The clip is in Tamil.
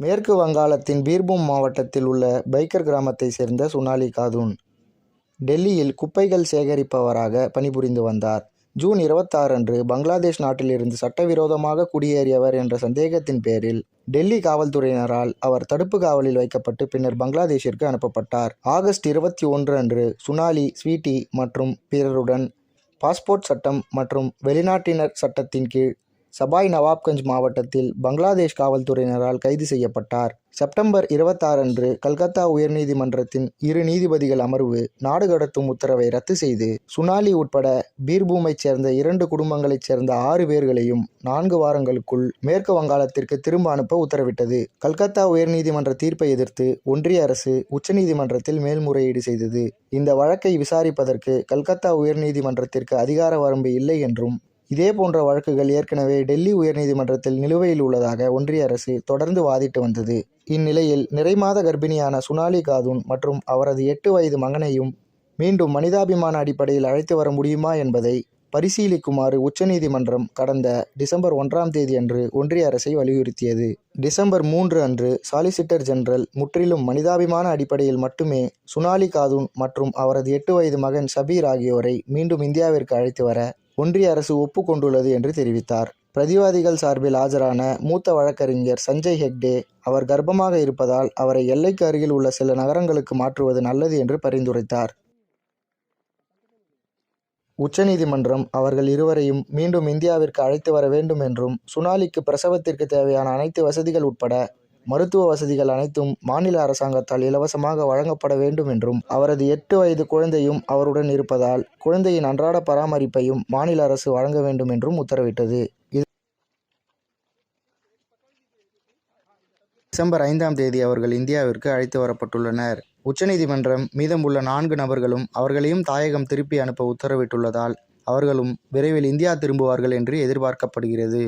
மேற்கு வங்காளத்தின் பீர்பூம் மாவட்டத்தில் உள்ள பைக்கர் கிராமத்தைச் சேர்ந்த சுனாலி காதுன் டெல்லியில் குப்பைகள் சேகரிப்பவராக பணிபுரிந்து வந்தார். ஜூன் இருபத்தாறு அன்று பங்களாதேஷ் நாட்டிலிருந்து சட்டவிரோதமாக குடியேறியவர் என்ற சந்தேகத்தின் பேரில் டெல்லி காவல்துறையினரால் அவர் தடுப்பு காவலில் வைக்கப்பட்டு பின்னர் பங்களாதேஷிற்கு அனுப்பப்பட்டார். ஆகஸ்ட் இருபத்தி ஒன்று அன்று சுனாலி ஸ்வீட்டி மற்றும் பிறருடன் பாஸ்போர்ட் சட்டம் மற்றும் வெளிநாட்டினர் சட்டத்தின் கீழ் சபாய் நவாப்கஞ்ச் மாவட்டத்தில் பங்களாதேஷ் காவல்துறையினரால் கைது செய்யப்பட்டார். செப்டம்பர் இருபத்தாறு அன்று கல்கத்தா உயர்நீதிமன்றத்தின் இரு நீதிபதிகள் அமர்வு நாடு கடத்தும் உத்தரவை ரத்து செய்து சுனாலி உட்பட பீர்பூமைச் சேர்ந்த இரண்டு குடும்பங்களைச் சேர்ந்த ஆறு பேர்களையும் நான்கு வாரங்களுக்குள் மேற்கு வங்காளத்திற்கு திரும்ப அனுப்ப உத்தரவிட்டது. கல்கத்தா உயர்நீதிமன்ற தீர்ப்பை எதிர்த்து ஒன்றிய அரசு உச்சநீதிமன்றத்தில் மேல்முறையீடு செய்தது. இந்த வழக்கை விசாரிப்பதற்கு கல்கத்தா உயர்நீதிமன்றத்திற்கு அதிகார வரம்பு இல்லை என்றும் இதே போன்ற வழக்குகள் ஏற்கனவே டெல்லி உயர்நீதிமன்றத்தில் நிலுவையில் உள்ளதாக ஒன்றிய அரசு தொடர்ந்து வாதிட்டு வந்தது. இந்நிலையில் நிறைமாத கர்ப்பிணியான சுனாலி காதுன் மற்றும் அவரது எட்டு வயது மகனையும் மீண்டும் மனிதாபிமான அடிப்படையில் அழைத்து வர முடியுமா என்பதை பரிசீலிக்குமாறு உச்சநீதிமன்றம் கடந்த டிசம்பர் ஒன்றாம் தேதி அன்று ஒன்றிய அரசை வலியுறுத்தியது. டிசம்பர் மூன்று அன்று சாலிசிட்டர் ஜெனரல் முற்றிலும் மனிதாபிமான அடிப்படையில் மட்டுமே சுனாலி காதுன் மற்றும் அவரது எட்டு வயது மகன் சபீர் ஆகியோரை மீண்டும் இந்தியாவிற்கு அழைத்து வர ஒன்றிய அரசு ஒப்புக்கொண்டுள்ளது என்று தெரிவித்தார். பிரதிவாதிகள் சார்பில் ஆஜரான மூத்த வழக்கறிஞர் சஞ்சய் ஹெக்டே அவர் கர்ப்பமாக இருப்பதால் அவரை எல்லைக்கு அருகில் உள்ள சில நகரங்களுக்கு மாற்றுவது நல்லது என்று பரிந்துரைத்தார். உச்சநீதிமன்றம் அவர்கள் இருவரையும் மீண்டும் இந்தியாவிற்கு அழைத்து வர வேண்டும் என்றும் சுனாலிக்கு பிரசவத்திற்கு தேவையான அனைத்து வசதிகள் உட்பட மருத்துவ வசதிகள் அனைத்தும் மாநில அரசாங்கத்தால் இலவசமாக வழங்கப்பட வேண்டும் என்றும் அவரது எட்டு வயது குழந்தையும் அவருடன் இருப்பதால் குழந்தையின் அன்றாட பராமரிப்பையும் மாநில அரசு வழங்க வேண்டும் என்றும் உத்தரவிட்டது. டிசம்பர் ஐந்தாம் தேதி அவர்கள் இந்தியாவிற்கு அழைத்து வரப்பட்டுள்ளனர். உச்சநீதிமன்றம் மீதமுள்ள நான்கு நபர்களும் அவர்களையும் தாயகம் திருப்பி அனுப்ப உத்தரவிட்டுள்ளதால் அவர்களும் விரைவில் இந்தியா திரும்புவார்கள் என்று எதிர்பார்க்கப்படுகிறது.